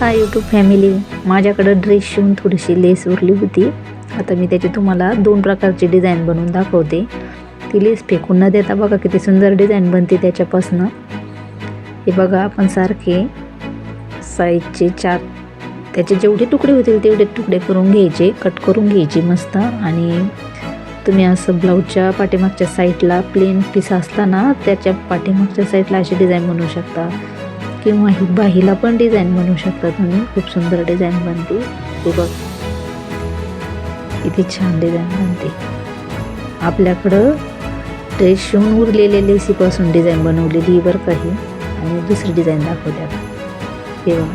हा YouTube family माझ्याकडं dress शिवून थोडीशी लेस उरली होती. आता मी त्याची तुम्हाला दोन प्रकारची डिझाईन बनवून दाखवते. ती लेस फेकून न देता बघा किती सुंदर डिझाईन बनते त्याच्यापासनं. हे बघा आपण सारखे साईजचे चार त्याचे जेवढे तुकडे होतील तेवढे तुकडे करून घ्यायचे कट करून घ्यायचे मस्त. आणि तुम्ही असं ब्लाऊजच्या पाठीमागच्या साईडला प्लेन पीस असताना त्याच्या पाठीमागच्या साईडला अशी डिझाईन बनवू शकता. किंवा ही बाहीला पण डिझाईन बनवू शकता तुम्ही. खूप सुंदर डिझाईन बनते. तू बघ. किती छान डिझाईन बनते. आपल्याकडं ड्रेस शिवून उरलेले लेसीपासून डिझाईन बनवलेली बरं काही आणि दुसरी डिझाईन दाखवल्या तेव्हा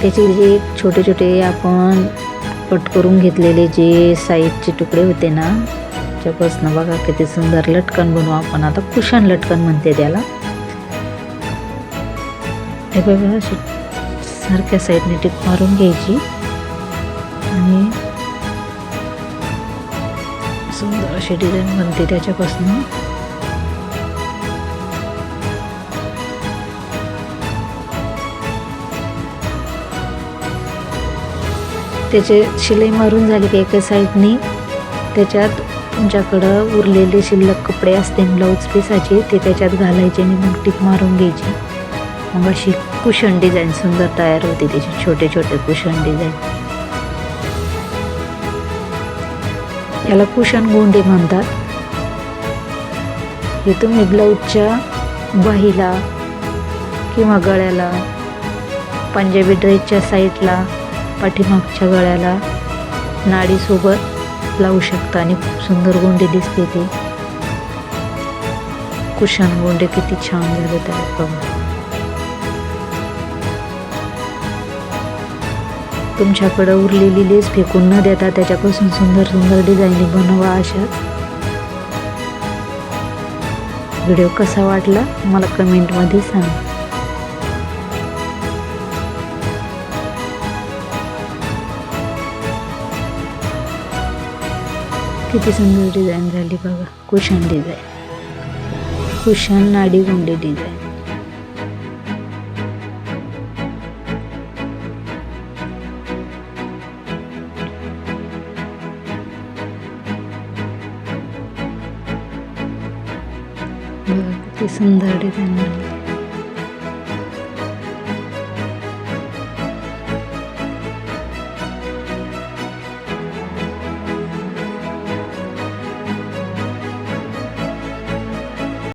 त्याचे जे छोटे छोटे आपण कट करून घेतलेले जे साईजचे तुकडे होते ना त्याच्यापासून बघा किती सुंदर लटकन बनवू आपण. आता कुशन लटकन म्हणते त्याला. हे बघा अशी सारख्या साईडने टिप मारून घ्यायची. आणि सुंदर अशी डिझाईन बनते त्याच्यापासून. त्याचे शिलाई मारून झाली की एका साईडनी? त्याच्यात तुमच्याकडं उरलेले शिल्लक कपडे असते ब्लाऊज पिसाचे ते त्याच्यात घालायचे आणि मग टिक मारून घ्यायची. मग अशी कुशन डिझाईन सुंदर तयार होते त्याचे छोटे छोटे कुशन डिझाईन याला कुशन गोंडे म्हणतात. हे तुम्ही ब्लाऊजच्या बाहीला किंवा गळ्याला पंजाबी ड्रेसच्या साईडला पाठीमागच्या गळ्याला नाडीसोबत लावू शकता आणि खूप सुंदर गोंडे दिसते ते. कुशन गोंडे किती छान झाले त्याला. बघा तुमच्याकडं उरलेली लेस फेकून न देता त्याच्यापासून सुंदर सुंदर डिझाईनी बनवा अशा. व्हिडिओ कसा वाटला मला कमेंटमध्ये सांगा. किती सुंदर डिझाईन झाली बघा कुशन डिझाईन कुशन नाडी गुंडी डिझाईन